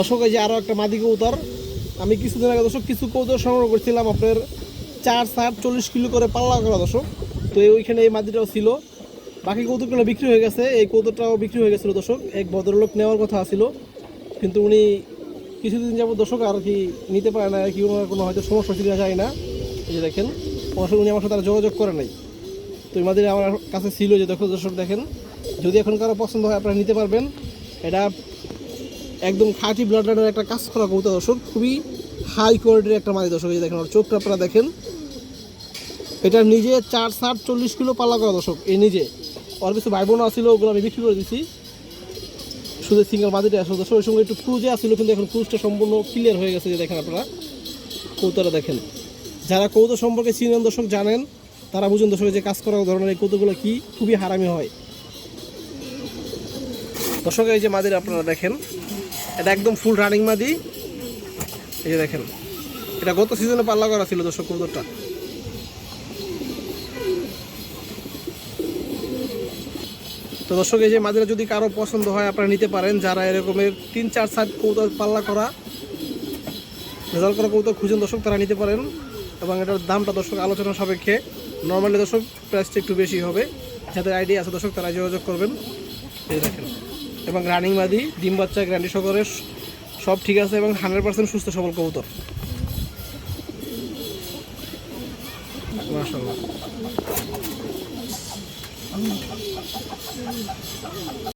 দর্শক, এই যে আরও একটা মাদি কৌতার আমি কিছুদিন আগে দর্শক কিছু কৌতর সংগ্রহ করছিলাম আপনার চার সাত চল্লিশ কিলো করে পাল্লা করা দর্শক। তো ওইখানে এই মাদিটাও ছিল। বাকি কৌতুকগুলো বিক্রি হয়ে গেছে। এই কৌতুকটাও বিক্রি হয়ে গেছিল দর্শক। এক ভদ্রলোক নেওয়ার কথা ছিল কিন্তু উনি কিছুদিন যাবত দর্শক আর কি নিতে পারে না, কি ওনার কোনো হয়তো সমস্যা ছিল যায় না। এই যে দেখেন সঙ্গে উনি আমার সাথে যোগাযোগ করে নাই। তো এই মাদিটা আমার কাছে ছিল যে দেখো দর্শক দেখেন। যদি এখন কারও পছন্দ হয়, আপনারা নিতে পারবেন। এটা একদম খাঁটি ব্লাড লাইনের একটা কাজ করা কবুতর দর্শক, খুবই হাই কোয়ালিটির একটা মাদি দর্শক, এই দেখেন, ওর চোখটা আপনারা দেখেন। এটা নিজে চার ষাট চল্লিশ কিলো পাল্লা করা দর্শক এই নিজে। ওর কিছু ভাই বোনও ছিল ওগুলো আমি বিক্রি করে দিছি। শুধু সিঙ্গেল মাদিটা আসলে দর্শক ওই সঙ্গে একটু ক্রুজে আসছিল কিন্তু এখন ক্রুজটা সম্পূর্ণ ক্লিয়ার হয়ে গেছে, যে দেখেন আপনারা কৌতরা দেখেন। যারা কৌতো সম্পর্কে চিনেন দর্শক, জানেন, তারা বুঝেন দর্শক, যে কাজ করা ধরনের এই কৌতুকগুলো কি, খুবই হারামি হয়। দর্শক, এই যে মাদির আপনারা দেখেন এটা একদম ফুল রানিং মাদি। এই যে দেখেন, এটা গত সিজনে পাল্লা করা ছিল দর্শক কবুতরটা তো দর্শক, এই যে মাদিরা যদি কারও পছন্দ হয়, আপনারা নিতে পারেন। যারা এরকমের তিন, চার, সাত কৌতর পাল্লা করা রেজাল্ট করা কৌতর খুঁজেন দর্শক, তারা নিতে পারেন। এবং এটার দামটা দর্শক আলোচনা সাপেক্ষে। নর্মালি দর্শক প্রাইসটা একটু বেশি হবে। যাদের আইডিয়া আছে দর্শক, তারা যোগাযোগ করবেন। এই দেখেন। এবং রানিং মাদি, ডিম বাচ্চা গ্যারান্টি সহকারে সব ঠিক আছে এবং হান্ড্রেড পার্সেন্ট সুস্থ সবল কবুতর।